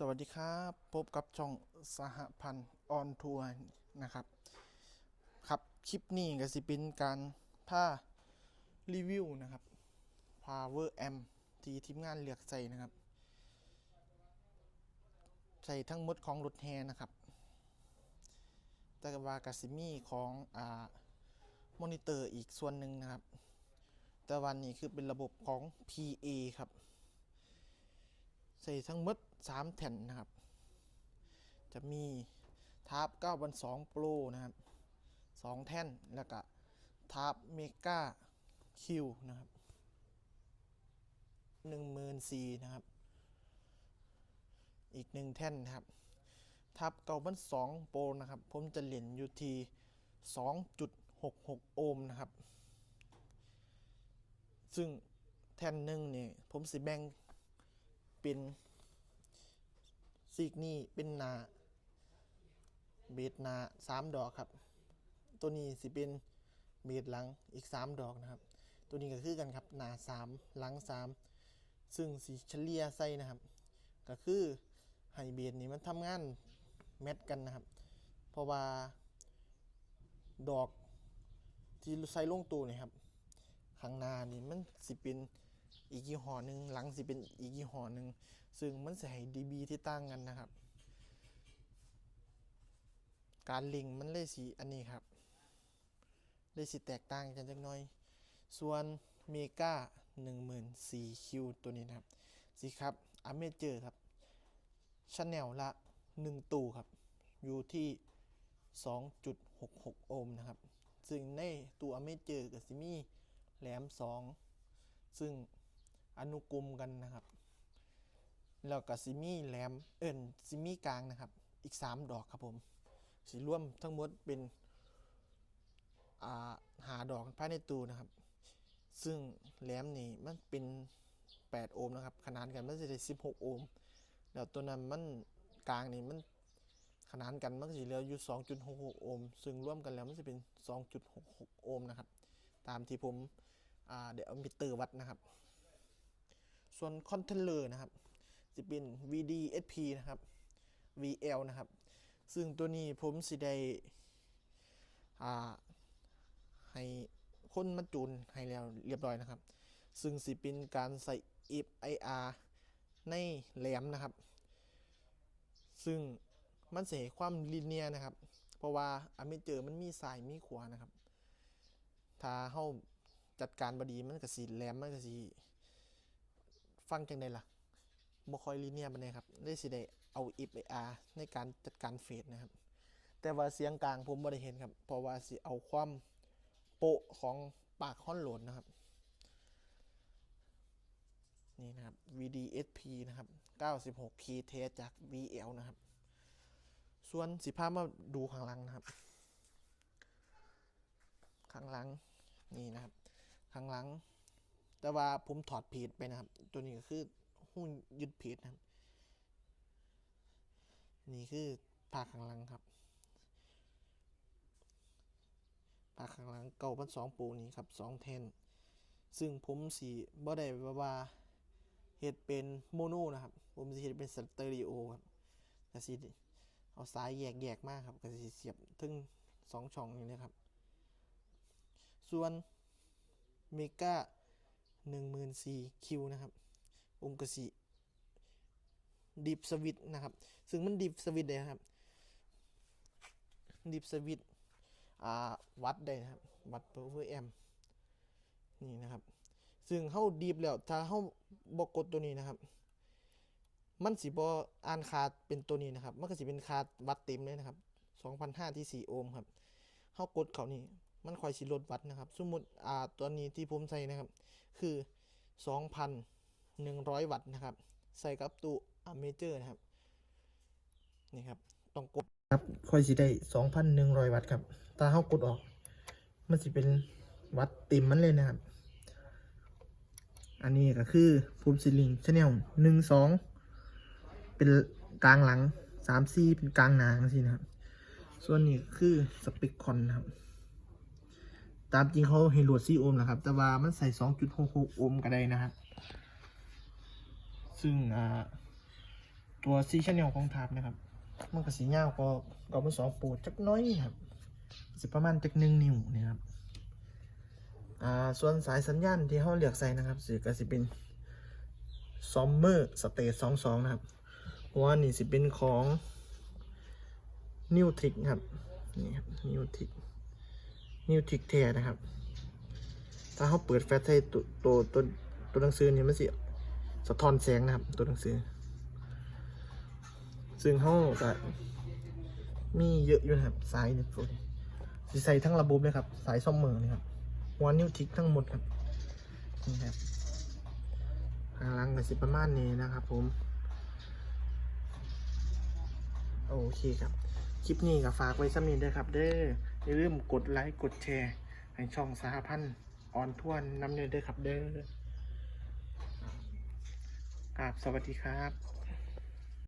สวัสดีครับ พบกับช่องสหพันธ์ออนทัวร์นะครับ ครับคลิปนี้ก็สิเป็นการพารีวิวนะครับ power M ที่ทีมงานเลือกใส่นะครับ ใส่ทั้งหมดของรถแฮนะครับ แต่ว่ากสิมีของอ่ามอนิเตอร์อีกส่วนหนึ่งนะครับ แต่วันนี้คือเป็นระบบของ PA ครับ ส่ทั้งมด3แผ่นนะครับ จะมีทาร์ป9 2 2 Pro นะครับ 2 แท่น แล้วก็ทาร์ปเมกาคิวนะครับ14,000นะครับ อีกหนึ่งแท่นนะครับทับเก้าพันสองโปรนะครับ ผมจะเหรียญอยู่ที่2.66 โอห์มนะครับ ซึ่งแท่นหนึ่งเนี่ยผมสิแบ่ง เป็นซีกนี่เป็นนาเบสหนาสามดอกครับ ตัวนี้สิเป็นเบสหลังอีกสามดอกนะครับ ตัวนี้ก็คือกันครับนาสามหลังสามซึ่งสีเฉลี่ยใส่นะครับ ก็คือไฮเบสนี่มันทำงานแมทกันนะครับ เพราะว่าดอกที่ใส่ลงตัวนี่ครับข้างหน้านี่มันสิเป็น อีกยี่ห้อหนึ่งหลังสิเป็นอีกยี่ห้อหนึ่งซึ่งมันจะให้ dB ที่ต่างกันนะครับ การลิงมันเลยสีอันนี้ครับเลยสิแตกต่างกันจักน่อย ส่วนเมกา1 4คิวตัวนี้นะครับสิครับอเมเจอร์ครับชแนลละ 1 ตู้ครับ อยู่ที่ 2.66 โอห์มนะครับ ซึ่งในตัวอเมเจอร์กับซิมีแหลม 2 ซึ่ง อนุกรมกันนะครับ แล้วก็ซิมีแหลมเอิญซิมีกลางนะครับ อีก 3 ดอกครับผมสีร่วมทั้งหมดเป็นาหาดอกภายในตู้นะครับ ซึ่งแหลมนี่มันเป็น 8 โอห์มนะครับ ขนาดกันมันจะได้16 โอห์มแล้วตัวนั้นมันกลางนี่มันขนานกันมันจะเหลืออยู่ 2.66 โอห์มซึ่งร่วมกันแล้วมันจะเป็น 2.66 โอห์มนะครับ ตามที่ผมเดี๋ยวเอามิเตอร์วัดนะครับ ส่วนคอนเทนเลอร์นะครับจะเป็น VDSP นะครับ VL นะครับ ซึ่งตัวนี้ผมสิได้อ่าให้คนมาจูนให้แล้วเรียบร้อยนะครับ ซึ่งสิเป็นการใส่ FIR ในแหลมนะครับ ซึ่งมันเสียความลิเนียนะครับ เพราะว่าอเมเจอร์มันมีสายมีขวานะครับ ถ้าเฮาจัดการบดีมันก็สิแหลมมันก็สิ ฟังจังไดล่ะบ่คอยลีเนียร์ปานใดครับได้สิได้เอา FAR ในการจัดการเฟสนะครับ แต่ว่าเสียงกลางผมบ่ได้เห็นครับ เพราะว่าสิเอาความโปะของปากค่อนโหลดนะครับ นี่นะครับ VDSP นะครับ 96 key test จาก VL นะครับ ส่วนสิพาพมาดูข้างหลังนะครับ ข้างหลังนี่นะครับ ข้างหลัง แต่ว่าผมถอดเพจไปนะครับ ตัวนี้ก็คือหุ้นยึดเพจนะครับ นี่คือภาคข้างหลังครับภาคข้างหลังเก่าพันสองปูนี้ครับสองแทน ซึ่งผมสีบ่ได้ว่าว่าเฮ็ดเป็นโมโนนะครับ ผมสิเฮ็ดเป็นสเตอริโอครับแต่สิเอาสายแยกแยกๆมากครับก็สิเสียบถึงสองช่องนี้เลยครับ ส่วนเมกา หนึ่งหมื่นสี่คิวนะครับองค์กสิดิฟสวิตนะครับ ซึ่งมันดิฟสวิตเลยครับ ดิฟสวิตอ่าวัดได้นะครับ วัดเปอร์แอมนี่นะครับ ซึ่งเข้าดีฟแล้ว ถ้าเข้าบกกดตัวนี้นะครับ มันสิบอ่านคาดเป็นตัวนี้นะครับ มันก็สิเป็นคาดวัดเต็มเลยนะครับ2,500ที่4โอห์มครับเข้ากดเขานี่ มันคอยสิลดวัดนะครับ สมมติอ่าตัวนี้ที่ผมใส่นะครับ คือ 2,100 วัตต์นะครับ ใส่กับตู้อเมเจอร์นะครับ นี่ครับ ต้องกดครับคอยสิได้ 2,100 วัตต์ครับถ้าเข้ากดออก มันสิเป็นวัตต์เต็มมันเลยนะครับ อันนี้ก็คือฟูมซิลิงชแนลหนึ่งสองเป็นกลางหลังสามซีเป็นกลางหนางสินะครับ ส่วนนี้คือสเปคคอนนะครับ ตามจริงเขาให้โหลด4โอห์มนะครับ แต่ว่ามันใส่ 2.66 โอห์มก็ได้นะครับ ซึ่งตัวซีชแนลของทาบนะครับ มันก็สีเงาก็ก็เป็นสองปูดจักน้อยครับสิประมาณจักหนึ่งนิ้วนี่ครับอ่าส่วนสายสัญญาณที่เขาเลือกใส่นะครับสิก็สิเป็นซอมเมอร์สเตทสองสองนะครับเพราะว่านี่สิเป็นของนิวทริกครับนี่ครับนิวทริก นิวทิกแท้นะครับ ถ้าเขาเปิดแฟลชใส่ตัวตัวตัวตัวหนังสือนี่มันสิสะท้อนแสงนะครับ ตัวหนังสือ ซึ่งเขาก็มีเยอะอยู่นะครับสายเนี่ยตัวนี้สิใส่ทั้งระบบเลยครับ สายซ่อมมือนี่ครับหัวนิ้วทิกทั้งหมดครับนี่ครับข้างหล่างก็สิประมาณนี้นะครับ ผม โอเคครับ คลิปนี้ก็ฝากไว้สักนิดด้วยครับ เด้อ อย่าลืมกดไลค์กดแชร์ ให้ช่องสหพันธ์ออนทวนน้ำเนยด้อครับเด้อกราบสวัสดีครับ